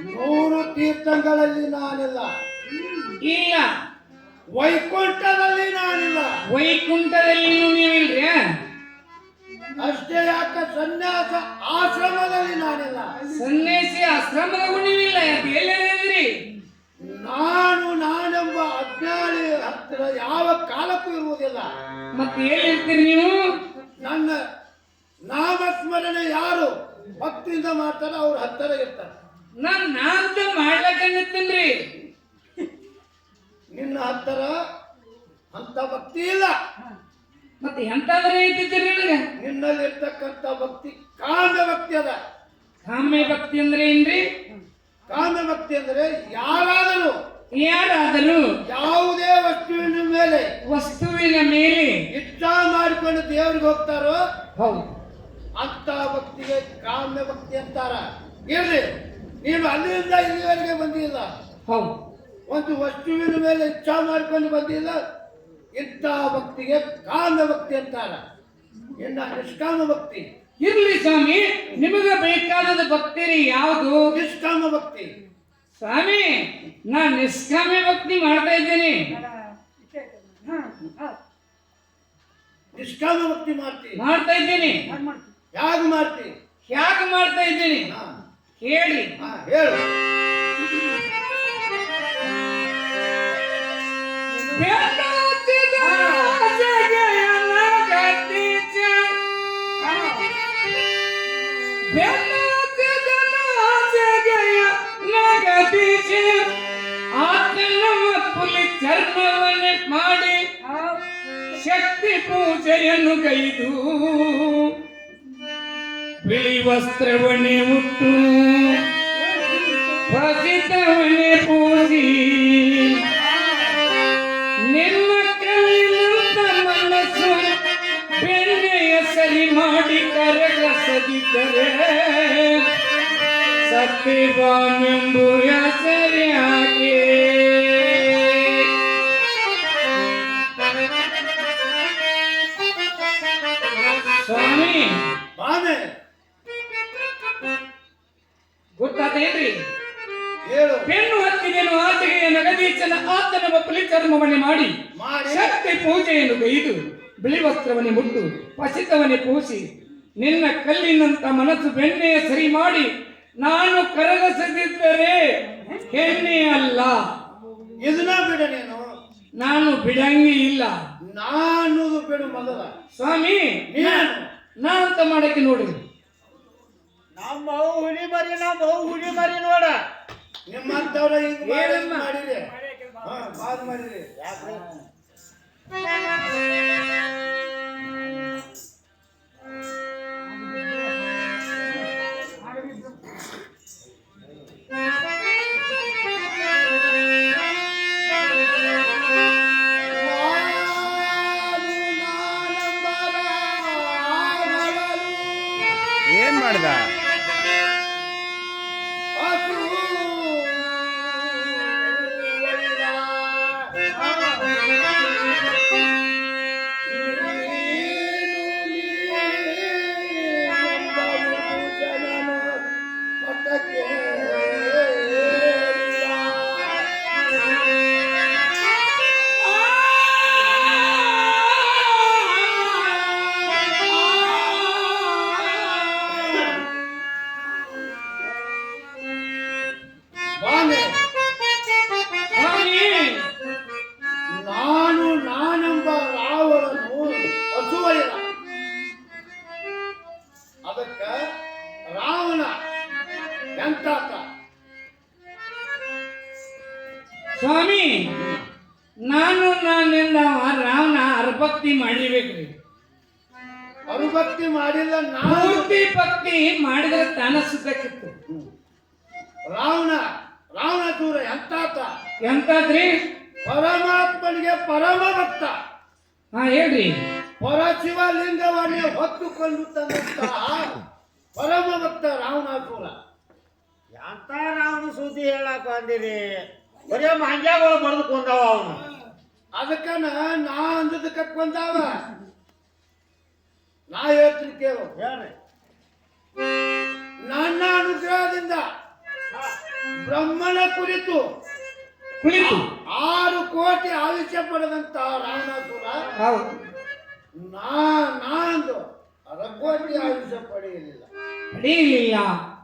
ನೂರು ತೀರ್ಥಗಳಲ್ಲಿ ನಾನಿಲ್ಲ. ಇಲ್ಲ. ವೈಕುಂಠದಲ್ಲಿ ನಾನಿಲ್ಲ. ವೈಕುಂಠದಲ್ಲಿ ನೀವಿಲ್ರಿ ಅಷ್ಟೇ ಯಾಕ ಸನ್ಯಾಸ ಆಶ್ರಮದಲ್ಲಿ ನಾನಿಲ್ಲ. ಸನ್ಯಾಸಿ ಆಶ್ರಮದಾಗೂ ನೀವಿಲ್ಲ ಎಲ್ಲಿ ನಾನು ನಾನೆಂಬ ಅಜ್ಞಾನಿ ಹತ್ತಿರ ಯಾವ ಕಾಲಕ್ಕೂ ಇರುವುದಿಲ್ಲ. ಮತ್ತೆ ಎಲ್ಲಿರ್ತೀರಿ ನೀವು? ನನ್ನ ನಾಮಸ್ಮರಣೆ ಯಾರು? ಭಕ್ತಿಯಿಂದ ಮಾಡ್ತಾರೆ ಅವ್ರ ಹತ್ತಿರ ಇರ್ತಾರೆ. ನಾನ್ ನಾಂತ ಮಾಡ್ಲಕ್ಕಂಗತ್ತೇನ್ರಿ? ನಿನ್ನ ಹತ್ತರ ಅಂತ ಭಕ್ತಿ ಇಲ್ಲ. ಮತ್ತೆ ಎಂತಾದ್ರೆ ಇದ್ದಿದ್ದೀರಿ ನನಗೆ? ನಿನ್ನಲ್ಲಿ ಇರ್ತಕ್ಕಂಥ ಭಕ್ತಿ ಕಾಮ್ಯ ಭಕ್ತಿ ಅದ. ಕಾಮ್ಯ ಭಕ್ತಿ ಅಂದ್ರೆ ಏನ್ರಿ? ಕಾಮ್ಯ ಭಕ್ತಿ ಅಂದ್ರೆ ಯಾರಾದರೂ ಯಾರಾದರೂ ಯಾವುದೇ ವಸ್ತುವಿನ ಮೇಲೆ ವಸ್ತುವಿನ ಮೇಲೆ ಇಚ್ಛಾ ಮಾಡಿಕೊಂಡು ದೇವ್ರಿಗೆ ಹೋಗ್ತಾರೋ ಹೌದು. ಅಂತ ಭಕ್ತಿಗೆ ಕಾಮ್ಯ ಭಕ್ತಿ ಅಂತಾರ. ಇರ್ಲಿ. ನೀನು ಅಲ್ಲಿಂದ ಇಲ್ಲಿವರೆಗೆ ಬಂದಿಲ್ಲ. ಹೌದು. ಒಂದು ವಸ್ತುವಿನ ಮೇಲೆ ಇಚ್ಛಾ ಮಾಡ್ಕೊಂಡು ಬಂದಿಲ್ಲ. ಇಂಥ ಭಕ್ತಿಗೆ ಕಾಂದ ಭಕ್ತಿ ಅಂತಾರ. ಇನ್ನ ನಿಷ್ಕಾಮ ಭಕ್ತಿ. ಇರ್ಲಿ ಸ್ವಾಮಿ ನಿಮಗೆ ಬೇಕಾದ ಭಕ್ತಿ ರೀ ಯಾವುದು? ನಿಷ್ಕಾಮ ಭಕ್ತಿ. ಸ್ವಾಮಿ ನಾ ನಿಷ್ಕಾಮ ಭಕ್ತಿ ಮಾಡ್ತಾ ಇದ್ದೀನಿ. ನಿಷ್ಕಾಮ ಭಕ್ತಿ ಮಾಡ್ತೀನಿ ಮಾಡ್ತಾ ಇದ್ದೀನಿ. ಯಾಕೆ ಮಾಡ್ತೀನಿ ಯಾಕೆ ಮಾಡ್ತಾ ಇದ್ದೇನೆ? ಹಾ, ಕೇಳಿ ಹಾ, ಹೇಳು ಚರ್ಮವನ್ನೇ ಮಾಡಿ ಶಕ್ತಿ ಪೂಜೆಯನ್ನು ಕೈದು ಬಿಳಿ ವಸ್ತ್ರವನ್ನೇ ಉಟ್ಟು ಪ್ರಸಿದ್ಧವನ್ನೇ ಪೂಜಿ. ನಿನ್ನ ಕಲ್ಲಿನಂತ ಮನಸ್ಸು ಬೆಣ್ಣೆಯ ಸರಿ ಮಾಡಿ ಕರಗಸದಿದ್ದರೆ ಸತ್ಯವಾಮೆಂಬುಯ ಸರಿಯಾಗಿ ಬಪ್ಪಲಿ ಚರ್ಮವನ್ನೇ ಮಾಡಿ ಶಕ್ತಿ ಪೂಜೆಯನ್ನು ಗೈದು ಬಿಳಿ ವಸ್ತ್ರವನ್ನೇ ಮುಟ್ಟು ಪಸಿತವನ್ನೇ ಪೂಸಿ ನಿನ್ನ ಕಲ್ಲಿನಂತ ಮನಸ್ಸು ಬೆಣ್ಣೆಯ ಸರಿ ಮಾಡಿ ನಾನು ಕರಗಸದಿದ್ದರೆ ಹೆಣ್ಣೆ ಅಲ್ಲ. ಇದನ್ನ ಬಿಡ ನೀನು ನಾನು ಬಿಡಂಗಿ ಇಲ್ಲ. ನಾನು ಬಿಡು ಮೊದಲ. ಸ್ವಾಮಿ ನಾನು. ನಾ ಅಂತ ಮಾಡಕ್ಕೆ ನೋಡಿ. ನಮ್ಮ ಹುಳಿ ಹುಲಿ ಮರಿ ನಮ್ಮ ಹುಲಿ ಮರಿ ನೋಡ. ನಿಮ್ಮಂತವ್ರ ಈಗ ಮಾಡಿ ಏನಮ್ಮ? ಮಾಡಿರಿ ಹಾ ಬಾದ್ ಮಾಡಿರಿ ನಾನು ಸ್ವಾಮಿ ನಾನು ನನ್ನಿಂದ ರಾವಣ ಅರ್ಭಕ್ತಿ ಮಾಡಿರ್ಬೇಕ್ರಿ. ಅರ್ಭಕ್ತಿ ಮಾಡಿಲ್ಲ ನಾನು ಪೂರ್ತಿ ಭಕ್ತಿ ಮಾಡಿದ್ರೆ ತಾನ ರಾವಣ ರಾವಣ ದೂರ ಎಂತಾತ? ಎಂತಾದ್ರಿ? ಪರಮಾತ್ಮನಿಗೆ ಪರಮ ಭಕ್ತ ಹಾ ಹೇಳ್ರಿ. ಪರಶಿವಲಿಂಗವನ್ನೇ ಹೊತ್ತುಕೊಂಡು ತಂದಂತಹ ಪರಮ ಭಕ್ತ ರಾವಣಪುರ ಎಂತ ರಾವಣ ಸುದ್ದಿ ಹೇಳಕ್ ಬಂದಿರಿ? ಬರೀ ಮಂಜಾಗಳು ಬರ್ದು ಕೊಂದವ ಅವನು. ಅದಕ್ಕ ನಾ ಅಂದದಕ್ಕ ಕೊಂದಾವ. ನಾ ಹೇಳ್ತೀನಿ ಕೇಳು. ಹೇಳ್ರಿ. ನನ್ನ ಅನುಗ್ರಹದಿಂದ ಬ್ರಹ್ಮನ ಕುರಿತು ಕುಳಿತು ಆರು ಕೋಟಿ ಆಯುಷ್ಯ ಪಡೆದಂತ ರಾಮನಾಥುರ ಹೌದು. ನಾ ನಾಂದು ಅರ ಕೋಟಿ ಆಯುಷ್ಯ ಪಡೆಯಲಿಲ್ಲ. ಪಡೆಯಲಿಲ್ಲ.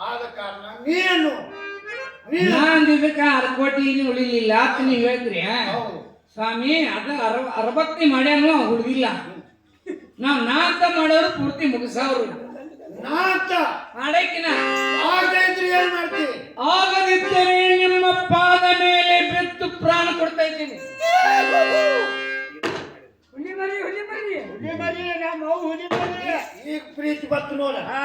ಆದ ಕಾರಣ ನೀನು ನೀನು ಇದಕ್ಕೆ ಅರ್ಧ ಕೋಟಿ ಇನ್ನು ಉಳಿಲಿಲ್ಲ ಅಂತ ನೀವು ಹೇಳ್ತೀರಿ ಸ್ವಾಮಿ ಅದ ಅರ ಅರಬತ್ತಿ ಮಾಡ್ಯಾನು ಉಳಿದಿಲ್ಲ ನಾವು ನಾಂತ ಮಾಡೋರು ಪೂರ್ತಿ ಮುಗಿಸವ್ರು ನಾಟ ಮಾಡಕ್ಕಿನ? ಆಗೈತ್ರಿ ಏನ್ ಮಾಡ್ತಿ? ಆಗದಿದ್ದರೆ ನಿಮ್ಮ ಪಾದ ಮೇಲೆ ಬಿತ್ತು ಪ್ರಾಣ ಕೊಡ್ತಾ ಇದ್ದೀನಿ. ಹುಲಿ ಮರಿ ನಮ್ಮ ಮರಿ. ಹುಲಿ ಮರಿ ಈಗ ಪ್ರೀತಿ ಬತ್ತು ನೋಡ. ಹಾ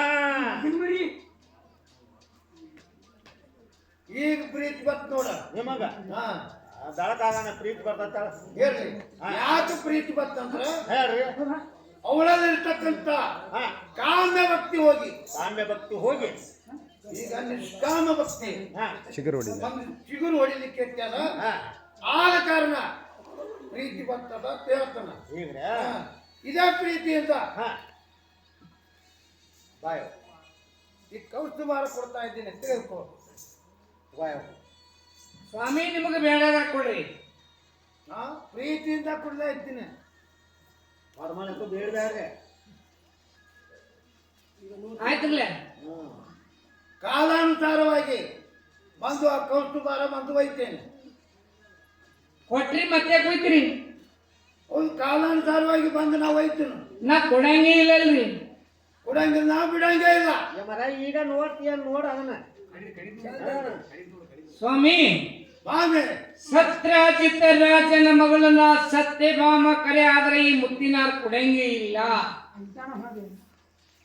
ಈಗ ಪ್ರೀತಿ ಬರ್ತ ನೋಡ. ನಿಮಗ ಹಾ. ದಳಕಾಗನ ಪ್ರೀತಿ ಬರ್ತೈತಳ ಹೇಳ್ರಿ. ಯಾಕೆ ಪ್ರೀತಿ ಬತ್ತಂದ್ರ ಹೇಳ್ರಿ. ಅವಳಲ್ಲಿರ್ತಕ್ಕಂಥ ಹಾ. ಕಾಮ್ಯ ಭಕ್ತಿ ಹೋಗಿ. ಕಾಮ್ಯ ಭಕ್ತಿ ಹೋಗಿ. ಈಗ ನಿಷ್ಕಾಮ ಭಕ್ತಿ. ಹಾ. ಹೊಡಿ ಚಿಗುರು ಹೊಡಿಲಿಕ್ಕೆ ಆದ ಕಾರಣ ಪ್ರೀತಿ ಬರ್ತದ ತೇಳ್ತಾನ. ಇದೇ ಪ್ರೀತಿ ಹಾ. ಬಾಯ್. ಈ ಕೌಸ್ತುಮಾರ ಕೊಡ್ತಾ ಇದ್ದೀನಿ ತಿಳ್ಕೊ ಸ್ವಾಮಿ ನಿಮಗೆ ಬೇಡದ ಕೊಡ್ರಿ. ಹಾ ಪ್ರೀತಿಯಿಂದ ಕೊಡ್ಲೇ ಇರ್ತೀನಿ ಹೊರಮನಕ್ಕೂ ಬೇಡ ಬೇರೆ ಆಯ್ತಿರ್ಲೆ ಕಾಲಾನುಸಾರವಾಗಿ ಬಂದು ಆ ಕೌಸ್ತುಭಾರ ಬಂದು ಒಯ್ತೇನೆ ಕೊಟ್ರಿ ಮತ್ತೆ ಕೊಯ್ತೀರಿ ಒಂದು ಕಾಲಾನುಸಾರವಾಗಿ ಬಂದು ನಾವು ಒಯ್ತೀನಿ ನಾ ಕೊಡಂಗೇ ಇಲ್ಲಲ್ರಿ. ಕೊಡಂಗಿಲ್ಲ ನಾವು ಬಿಡಂಗೇ ಇಲ್ಲ. ಮರ ಈಗ ನೋಡ್ತೀಯ ನೋಡ ಅದನ್ನ. ಸ್ವಾಮಿ ಬಾಮೆ ಸತ್ರಾಜಿತ ರಾಜನ ಮಗಳನ್ನ ಸತ್ಯಭಾಮ ಕರೆ ಆದ್ರೆ ಈ ಮುತ್ತಿನಾರ್ ಕೊಡಂಗೇ ಇಲ್ಲ.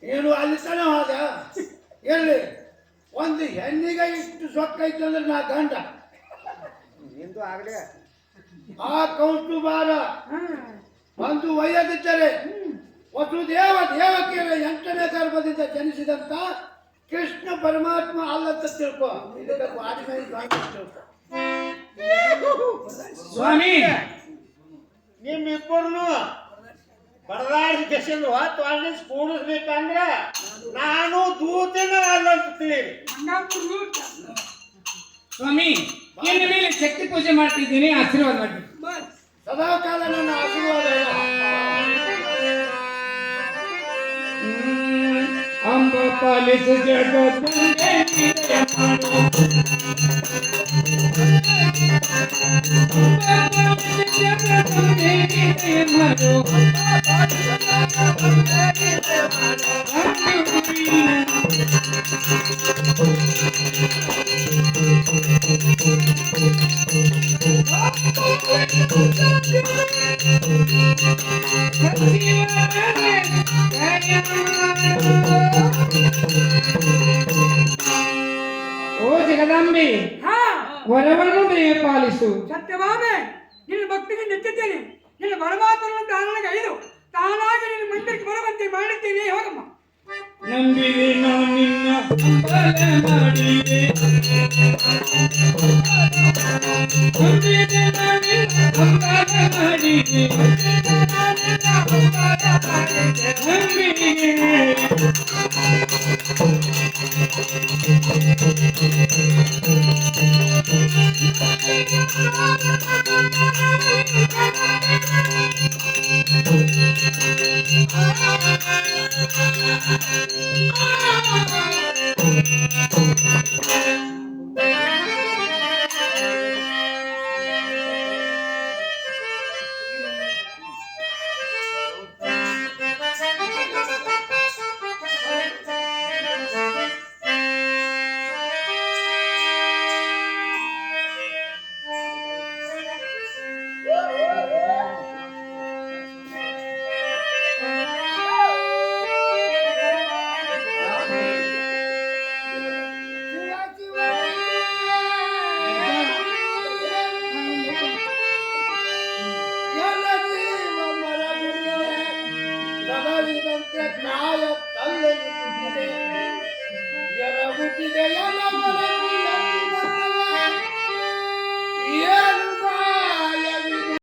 ಏನು ಅಲ್ಲಿ ತನ ಹೋದ ಎಲ್ಲಿ? ಒಂದು ಹೆಣ್ಣಿಗೆ ಇಷ್ಟು ಸೊಕ್ಕ ಐತೆ ಅಂದ್ರೆ ನಾ ಗಂಡ. ನಿಂದು ಆಗಲೇ. ಆ ಕೌಸ್ತುಭಾರ ಬಂದು ಒಯ್ಯದಿದ್ದರೆ ವಸುದೇವ ದೇವಕಿಯರ ಎಂಟನೇ ಗರ್ಭದಿಂದ ಜನಿಸಿದಂತ ಕೃಷ್ಣ ಪರಮಾತ್ಮ ಅಲ್ಲಂತ ತಿಳ್ಕೊ. ತಿಳ್ಕೊ ಸ್ವಾಮಿ! ನಿಮ್ಮಿಬ್ಬರನ್ನು ಬಡದಾಡಿ ಕೆಸಿಂದು ಹೊತ್ತು ಅಲ್ಲಿ ಕೂಡಿಸ್ಬೇಕಂದ್ರ ನಾನು ದೂತನ ಅಲ್ಲಂತ ತಿಳಿರಿ. ಸ್ವಾಮಿ ಇನ್ನು ಮೇಲೆ ಶಕ್ತಿ ಪೂಜೆ ಮಾಡ್ತಿದ್ದೀನಿ ಆಶೀರ್ವಾದ ಮಾಡಿ ಸದಾ ಕಾಲ ನನ್ನ ಆಶೀರ್ವಾದ ಇಲ್ಲ. ಅಂಬ ಪಾಲಿಸ ಜಗತ್ತಂದೆ ಓ ಜಗದಾಂಬೆ ಹಾ. ವರವನ್ನು ದಯ ಪಾಲಿಸು. ಸತ್ಯವಾದೆ ನಿನ್ನ ಭಕ್ತಿಗೆ ನೆಚ್ಚುತ್ತೇನೆ ನಿನ್ನ ಬರಮಾತನ ತಾನಾಗಿ ಐದು ತಾನಾಗಿ ನಿನ್ನ ಮಂದಿರಕ್ಕೆ ಬರುವಂತೆ ಮಾಡುತ್ತೇನೆ ಹೋಗಮ್ಮ. ನಂಬಿದೆ ನಾನು ನಿನ್ನ ಮಾಡಿದೆ ನಂಬಿದೆ ನಾನು Thank you.